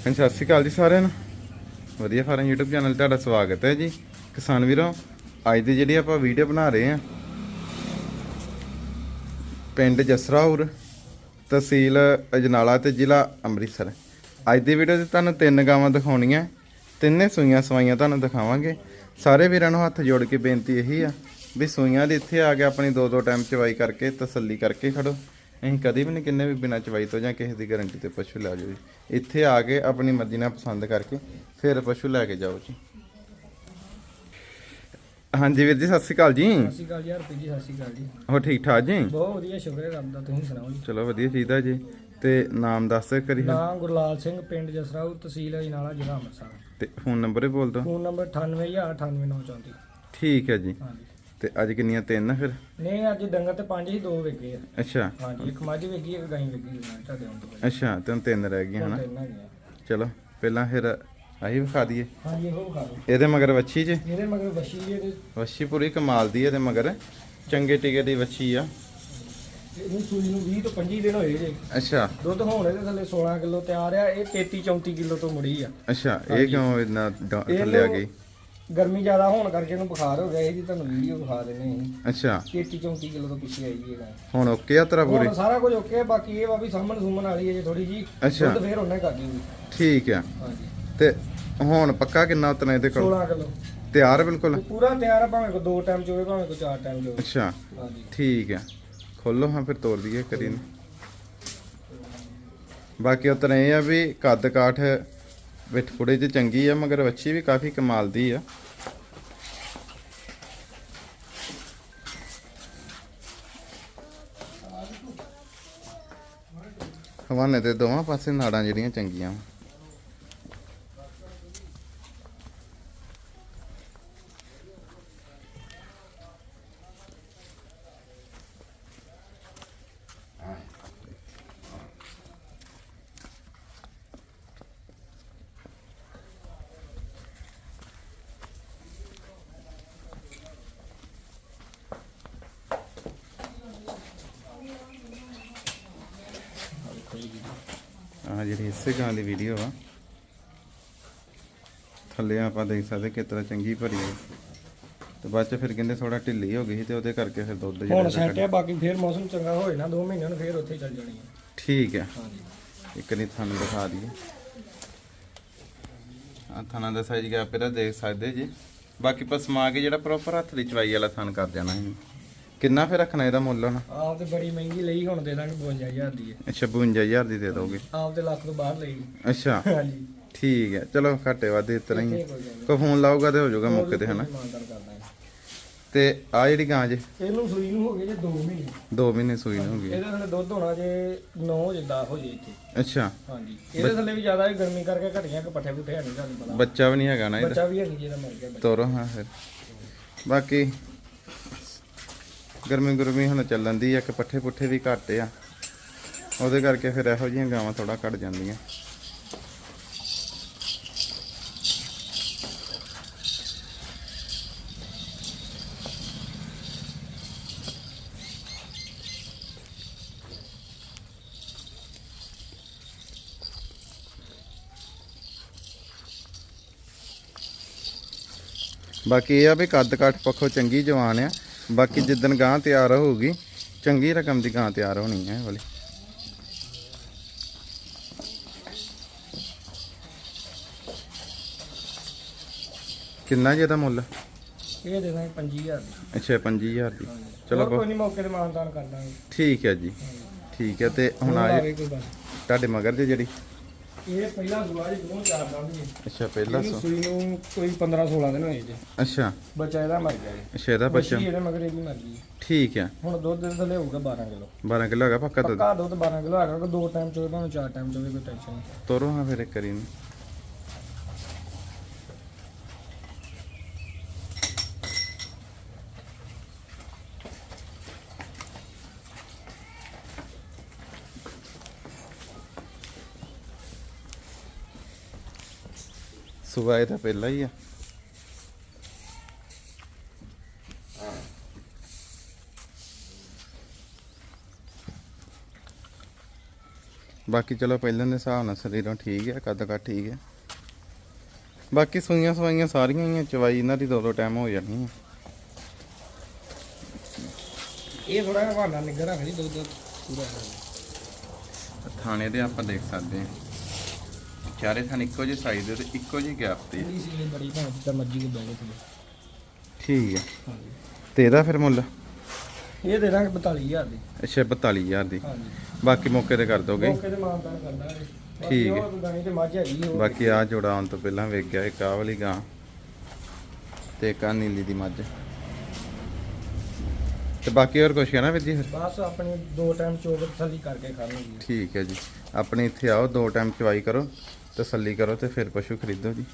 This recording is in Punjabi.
ਹਾਂਜੀ, ਸਤਿ ਸ਼੍ਰੀ ਅਕਾਲ ਜੀ ਸਾਰਿਆਂ ਨੂੰ। ਵਧੀਆ ਫਾਰਮ YouTube ਚੈਨਲ 'ਤੇ ਤੁਹਾਡਾ ਸਵਾਗਤ ਹੈ ਜੀ। ਕਿਸਾਨ ਵੀਰੋ, ਅੱਜ ਦੀ ਜਿਹੜੀ ਆਪਾਂ ਵੀਡੀਓ ਬਣਾ ਰਹੇ ਹਾਂ, ਪਿੰਡ ਜਸਰਾਉਰ ਤਹਿਸੀਲ ਅਜਨਾਲਾ ਤੇ ਜ਼ਿਲ੍ਹਾ ਅੰਮ੍ਰਿਤਸਰ। ਅੱਜ ਦੀ ਵੀਡੀਓ 'ਚ ਤੁਹਾਨੂੰ ਤਿੰਨ ਗਾਵਾਂ ਦਿਖਾਉਣੀਆਂ, ਤਿੰਨੇ ਸੂਈਆਂ ਸਵਾਈਆਂ ਤੁਹਾਨੂੰ ਦਿਖਾਵਾਂਗੇ। ਸਾਰੇ ਵੀਰਾਂ ਨੂੰ ਹੱਥ ਜੋੜ ਕੇ ਬੇਨਤੀ ਇਹੀ ਆ ਵੀ ਸੂਈਆਂ ਦੇ ਇੱਥੇ ਆ ਕੇ ਆਪਣੀ ਦੋ ਦੋ ਟਾਈਮ ਚਵਾਈ ਕਰਕੇ ਤਸੱਲੀ ਕਰਕੇ ਖੜੋ। ਅਸੀਂ ਕਦੀ ਵੀ ਨਹੀਂ ਕਿੰਨੇ ਵੀ ਬਿਨਾਂ ਚਵਾਈ ਤੋਂ ਜਾਂ ਕਿਸੇ ਦੀ ਗਾਰੰਟੀ ਤੇ ਪਸ਼ੂ ਲੈ ਜਾਓ ਜੀ। ਇੱਥੇ ਆ ਕੇ ਆਪਣੀ ਮਰਜ਼ੀ ਨਾਲ ਪਸੰਦ ਕਰਕੇ ਫਿਰ ਪਸ਼ੂ ਲੈ ਕੇ ਜਾਓ ਜੀ। ਹਾਂਜੀ ਵੀਰ ਜੀ ਸਤਿ ਸ਼੍ਰੀ ਅਕਾਲ ਜੀ। ਸਤਿ ਸ਼੍ਰੀ ਅਕਾਲ ਜੀ ਹਰਪ੍ਰੀਤ ਜੀ ਸਤਿ ਸ਼੍ਰੀ ਅਕਾਲ ਜੀ। ਹੋ ਠੀਕ ਠਾਕ ਜੀ? ਬਹੁਤ ਵਧੀਆ ਸ਼ੁਕਰ ਹੈ ਰੱਬ ਦਾ ਤੁਸੀਂ ਸੁਣਾਓ ਜੀ? ਚਲੋ ਵਧੀਆ ਚਾਹੀਦਾ ਜੀ। ਤੇ ਨਾਮ ਦੱਸ ਦਿਓ ਕਰੀ ਨਾਮ ਗੁਰਲਾਲ ਸਿੰਘ ਪਿੰਡ ਜਸਰਾਉ ਤਹਿਸੀਲ ਅਜਨਾਲਾ ਜ਼ਿਲ੍ਹਾ ਅੰਮ੍ਰਿਤਸਰ। ਤੇ ਫੋਨ ਨੰਬਰ ਹੀ ਬੋਲ ਦਿਓ। ਫੋਨ ਨੰਬਰ 980989934 ਠੀਕ ਹੈ ਜੀ। ਹਾਂਜੀ। ਤੇ ਅੱਜ ਕਿੰਨੀਆਂ? ਤਿੰਨ ਫਿਰ? ਨਹੀਂ ਅੱਜ ਡੰਗਰ ਤੇ ਪੰਜ ਹੀ ਦੋ ਵੇਗੇ ਆ। ਅੱਛਾ। ਹਾਂਜੀ ਇੱਕ ਮੱਝ ਵੇਗੀ ਇੱਕ ਗਾਂ ਵੇਗੀ ਤੁਹਾਡੇ ਆਉਣ ਤੋਂ ਪਹਿਲਾਂ। ਅੱਛਾ ਤੈਨੂੰ ਤਿੰਨ ਰਹਿ ਗਈਆਂ ਹਨਾ? ਤਿੰਨ ਹੈਗੇ ਆ। ਚਲੋ ਪਹਿਲਾਂ ਫਿਰ ਆਹੀ ਵਿਖਾ ਦਈਏ। ਹਾਂਜੀ ਇਹੋ ਖਾ ਲਓ ਇਹਦੇ ਮਗਰ ਵੱਛੀ ਜੇ? ਇਹਦੇ ਮਗਰ ਵਸ਼ੀ ਜੀ ਇਹਦੇ। ਵੱਛੀ ਪੂਰੀ ਕਮਾਲ ਦੀ ਇਹਦੇ ਮਗਰ। ਚੰਗੇ ਟਿਕੇ ਦੀ ਵੱਛੀ ਆ। ਇਹਨੂੰ ਸੂਈ ਨੂੰ 20 ਤੋਂ 25 ਦਿਨ ਹੋਏ ਜੇ। ਅੱਛਾ। ਦੁੱਧ ਹੁਣ ਇਹਦੇ ਥੱਲੇ 16 ਕਿਲੋ ਤਿਆਰ ਆ ਇਹ 33 34 ਕਿਲੋ ਤੋਂ ਮੁੜੀ ਆ। ਅੱਛਾ ਇਹ ਕਿਉਂ ਇੰਨਾ ਥੱਲੇ ਆ ਗਈ? ਗਰਮੀ ਜ਼ਿਆਦਾ ਹੋਣ ਕਰਕੇ ਇਹਨੂੰ ਬੁਖਾਰ ਹੋ ਗਿਆ ਇਹ ਜੀ ਤੁਹਾਨੂੰ ਵੀਡੀਓ ਵਿਖਾ ਦਿੰਦੇ ਹਾਂ ਅੱਛਾ। 33 34 ਕਿਲੋ ਤੋਂ ਪਿੱਛੇ ਆਈ ਹੈ ਗਾਂ ਹੁਣ ਓਕੇ ਆ ਤੇਰਾ ਪੂਰੀ? ਹੁਣ ਸਾਰਾ ਕੁਝ ਓਕੇ ਬਾਕੀ ਇਹ ਵਾ ਵੀ ਸਾਹਮਣ ਸੁਮਣ ਵਾਲੀ ਹੈ ਜੇ ਥੋੜੀ ਜੀ ਅੱਛਾ। ਫੇਰ ਉਹਨੇ ਕਰ ਦਿੱਤੀ ਠੀਕ ਆ। ਹਾਂਜੀ। ਤੇ ਹੁਣ ਪੱਕਾ ਕਿੰਨਾ ਉਤਨਾ ਇਹਦੇ ਕੋਲ? 16 ਕਿਲੋ। ਤਿਆਰ ਬਿਲਕੁਲ? ਪੂਰਾ ਤਿਆਰ ਆ ਭਾਵੇਂ ਕੋ ਦੋ ਟਾਈਮ ਚੋਵੇ ਭਾਵੇਂ ਕੋ ਚਾਰ ਟਾਈਮ ਚੋਵੇ ਅੱਛਾ। ਹਾਂਜੀ। ਠੀਕ ਆ। ਖੋਲੋ ਹਾਂ ਫਿਰ ਤੋੜ ਦਈਏ ਕਰੀ ਨੂੰ ਬਾਕੀ ਉਤਨਾ ਇਹ ਆ ਵੀ ਕੱਦ ਕਾਠ ਵਿੱਚ ਪੁੜੇ ਚ ਚੰਗੀ ਆ, ਮਗਰ ਵੱਛੀ ਵੀ ਕਾਫੀ ਕਮਾਲ ਦੀ ਆ। ਹਵਾਨੇ ਤੇ ਦੋਵਾਂ ਪਾਸੇ ਨਾੜਾਂ ਜਿਹੜੀਆਂ ਚੰਗੀਆਂ ਆਹ ਜਿਹੜੀ ਇਸੇ ਗਾਂ ਦੀ ਵੀਡੀਓ ਆ ਥੱਲੇ ਆਪਾਂ ਦੇਖ ਸਕਦੇ ਤਰ੍ਹਾਂ ਚੰਗੀ ਭਰੀ ਹੈ ਤੇ ਬਾਅਦ ਚ ਫਿਰ ਕਹਿੰਦੇ ਥੋੜਾ ਢਿੱਲੀ ਹੋ ਗਈ ਸੀ ਤੇ ਉਹਦੇ ਕਰਕੇ ਫਿਰ ਦੁੱਧ ਹੁਣ ਜਿਹੜਾ ਸੈੱਟ ਆ ਬਾਕੀ ਫੇਰ ਮੌਸਮ ਚੰਗਾ ਹੋਏ ਨਾ 2 ਮਹੀਨਿਆਂ ਨੂੰ ਫੇਰ ਉੱਥੇ ਚੱਲ ਜਾਣੀ ਹੈ ਠੀਕ ਹੈ ਹਾਂਜੀ। ਇੱਕ ਨਹੀਂ ਤੁਹਾਨੂੰ ਦਿਖਾ ਦਈਏ। ਆ ਥਾਣਾ ਦਾ ਸਾਈਜ਼ ਗਿਆ ਪਹਿਲਾਂ ਦੇਖ ਸਕਦੇ ਜੀ। ਬਾਕੀ ਪਸਮਾ ਕੇ ਜਿਹੜਾ ਪ੍ਰੋਪਰ ਹੱਥ ਦੀ ਚਵਾਈ ਵਾਲਾ ਥਣ ਕਰ ਦੇਣਾ ਹੈ ਕਿੰਨਾ ਫਿਰ ਰੱਖਣਾ ਇਹਦਾ ਮੁੱਲ ਹੁਣ? ਆਪ ਤੇ ਬੜੀ ਮਹਿੰਗੀ ਲਈ ਹੁਣ ਦੇ ਦਾਂਗੇ 52000 ਦੀ ਹੈ ਅੱਛਾ 52000 ਦੀ ਦੇ ਦੋਗੇ? ਆਪ ਤੇ ਲੱਖ ਤੋਂ ਬਾਹਰ ਲਈ। ਅੱਛਾ ਹਾਂਜੀ। ਠੀਕ ਹੈ। ਚਲੋ ਘੱਟੇ ਵਾਧੇ ਇਤਨਾ ਹੀ ਕੋ ਫੋਨ ਲਾਊਗਾ ਤੇ ਹੋ ਜਾਊਗਾ ਮੌਕੇ ਤੇ ਹਨਾ? ਤੇ ਆ ਜਿਹੜੀ ਗਾਂ ਜੇ? ਇਹਨੂੰ ਸੂਈ ਨੂੰ ਹੋ ਗਏ ਜੇ 2 ਮਹੀਨੇ। 2 ਮਹੀਨੇ ਸੂਈ ਨੂੰ ਹੋ ਗਈ ਇਹਦੇ ਥੱਲੇ ਦੁੱਧ ਹੋਣਾ ਜੇ 9 ਜੇ 10 ਹੋ ਜੇ ਇੱਥੇ। ਅੱਛਾ। ਹਾਂਜੀ। ਇਹਦੇ ਥੱਲੇ ਵੀ ਜ਼ਿਆਦਾ ਗਰਮੀ ਕਰਕੇ ਘਟੀਆਂ ਕਿ ਪੱਠੇ ਪੁੱਠੇ ਨਹੀਂ ਤੁਹਾਨੂੰ ਪਤਾ। ਬੱਚਾ ਵੀ ਨਹੀਂ ਹੈਗਾ ਨਾ ਇਹਦਾ? ਬੱਚਾ ਵੀ ਹੈ ਨਹੀਂ ਜਿਹਦਾ ਮਰ ਗਿਆ ਤੋਰੋ ਹਾਂ ਫਿਰ। ਬਾਕੀ ਗਰਮੀ ਗਰਮੀ ਹੁਣ ਚੱਲਣ ਦੀ ਆ ਕਿ ਪੱਠੇ ਪੁੱਠੇ ਵੀ ਘੱਟ ਆ। ਉਹਦੇ ਕਰਕੇ ਫਿਰ ਇਹੋ ਜਿਹੀਆਂ ਗਾਵਾਂ ਥੋੜਾ ਘਟ ਜਾਂਦੀਆਂ। ਬਾਕੀ ਇਹ ਆ ਵੀ ਕੱਦ ਕਾਠ ਪੱਖੋਂ ਚੰਗੀ ਜਵਾਨ ਆ। ਬਾਕੀ ਜਿੱਦਣ ਗਾਂ ਤਿਆਰ ਹੋਊਗੀ ਚੰਗੀ ਰਕਮ ਦੀ ਗਾਂ ਤਿਆਰ ਹੋਣੀ ਹੈ ਵਾਲੀ। ਕਿੰਨਾ ਜੀ ਇਹਦਾ ਮੁੱਲ? ਇਹ ਦੇ ਦਾਂਗੇ 25000 ਦੀ। ਅੱਛਾ 25000 ਦੀ। ਚਲੋ ਕੋਈ ਨਹੀਂ ਮੌਕੇ ਤੇ ਮਾਨਦਾਨ ਕਰ ਦਾਂਗੇ ਠੀਕ ਹੈ ਜੀ। ਠੀਕ ਹੈ ਤੇ ਹੁਣ ਹੁਣ ਆ ਆਵੇ ਕੋਈ ਬਸ ਤੁਹਾਡੇ ਮਗਰ ਦੀ ਜਿਹੜੀ? ਇਹ ਪਹਿਲਾ ਦੁਆਰੇ ਦੋ ਚਾਰ ਦੰਦ ਜੀ ਅੱਛਾ ਪਹਿਲਾ ਇਹਨੂੰ ਸੋ ਸੂਈ ਨੂੰ ਕੋਈ 15 16 ਦਿਨ ਹੋਏ ਜੇ। ਅੱਛਾ। ਬੱਚਾ ਇਹਦਾ ਮਰ ਗਿਆ ਜੀ। ਅੱਛਾ ਇਹਦਾ ਬੱਚਾ। ਬੱਚੀ ਇਹਦੇ ਮਗਰ ਇਹਦੀ ਮਰ ਗਈ। ਠੀਕ ਹੈ ਹੁਣ ਦੁੱਧ ਦੇ ਥੱਲੇ ਹੋਊਗਾ 12 ਕਿਲੋ। 12 ਕਿਲੋ ਹੈਗਾ ਪੱਕਾ ਦੁੱਧ? ਪੱਕਾ ਦੁੱਧ 12 ਕਿਲੋ ਹੈਗਾ ਕਿ ਦੋ ਟਾਈਮ ਚੋਵੇ ਭਾਵੇਂ ਚਾਰ ਟਾਈਮ ਚੋਵੇ ਕੋਈ ਟੈਨਸ਼ਨ ਨਹੀਂ। ਤੋਰੋ ਹਾਂ ਫਿਰ ਇੱਕ ਕਰੀ ਨੂੰ ਸੁਬਾਹ ਤਾਂ ਪਹਿਲਾਂ ਹੀ ਆ। ਬਾਕੀ ਚਲੋ ਪਹਿਲਾਂ ਦੇ ਹਿਸਾਬ ਨਾਲ ਸਰੀਰੋਂ ਠੀਕ ਹੈ ਕੱਦ ਕੱਦ ਠੀਕ ਹੈ ਬਾਕੀ ਸੂਈਆਂ ਸਵਾਈਆਂ ਸਾਰੀਆਂ ਹੀ ਆ ਚਵਾਈ ਇਹਨਾਂ ਦੀ ਦੋ ਦੋ ਟਾਈਮ ਹੋ ਜਾਣੀ ਹੈ ਇਹ ਥੋੜਾ ਜਿਹਾ ਬਹਾਨਾ ਨਿੱਘਾ ਰੱਖਦੀ ਦੁੱਧ ਪੂਰਾ ਹੈ। ਥਾਣੇ ਦੇ ਆਪਾਂ ਦੇਖ ਸਕਦੇ ਹਾਂ ਚਾਰੇ ਥਾਂ ਇੱਕੋ ਜਿਹੇ ਸਾਈਜ਼ ਦੇ ਤੇ ਇੱਕੋ ਜਿਹੀ ਗੈਪ ਤੇ ਪੂਰੀ ਸੀ ਬੜੀ ਭਾਂ ਜਿੱਦਾਂ ਮਰਜ਼ੀ ਕੇ ਬੈਠੇ ਥਲੇ ਠੀਕ ਹੈ ਹਾਂਜੀ। ਤੇ ਇਹਦਾ ਫਿਰ ਮੁੱਲ? ਇਹ ਦੇ ਦਾਂਗੇ 42000 ਦੀ। ਅੱਛਾ 42000 ਦੀ। ਹਾਂਜੀ। ਬਾਕੀ ਮੌਕੇ ਤੇ ਕਰ ਦੋਗੇ? ਮੌਕੇ ਤੇ ਮਾਨਤਾਨ ਕਰਦਾ ਠੀਕ ਹੈ। ਉਹ ਗਾਣੀ ਤੇ ਮੱਝ ਹੈਗੀ ਉਹ ਬਾਕੀ ਆ ਜੋੜਾ ਆਉਣ ਤੋਂ ਪਹਿਲਾਂ ਵੇਖ ਗਿਆ ਇੱਕ ਆਹ ਵਾਲੀ ਗਾਂ ਤੇ ਇੱਕ ਆਹ ਨੀਲੀ ਦੀ ਮੱਝ। ਤੇ ਬਾਕੀ ਹੋਰ ਕੁਛ ਹੈ ਨਾ ਵੀਰ ਜੀ ਫਿਰ? ਬਸ ਆਪਣੀ ਦੋ ਟਾਈਮ ਚੋਗ ਤਸੱਲੀ ਕਰਕੇ ਖਾਣਗੇ। ਠੀਕ ਹੈ ਜੀ। ਆਪਣੇ ਇੱਥੇ ਆਓ ਦੋ ਟਾਈਮ ਚਵਾਈ ਕਰੋ। ਤਸੱਲੀ ਕਰੋ ਤੇ ਫਿਰ ਪਸ਼ੂ ਖਰੀਦੋ ਜੀ।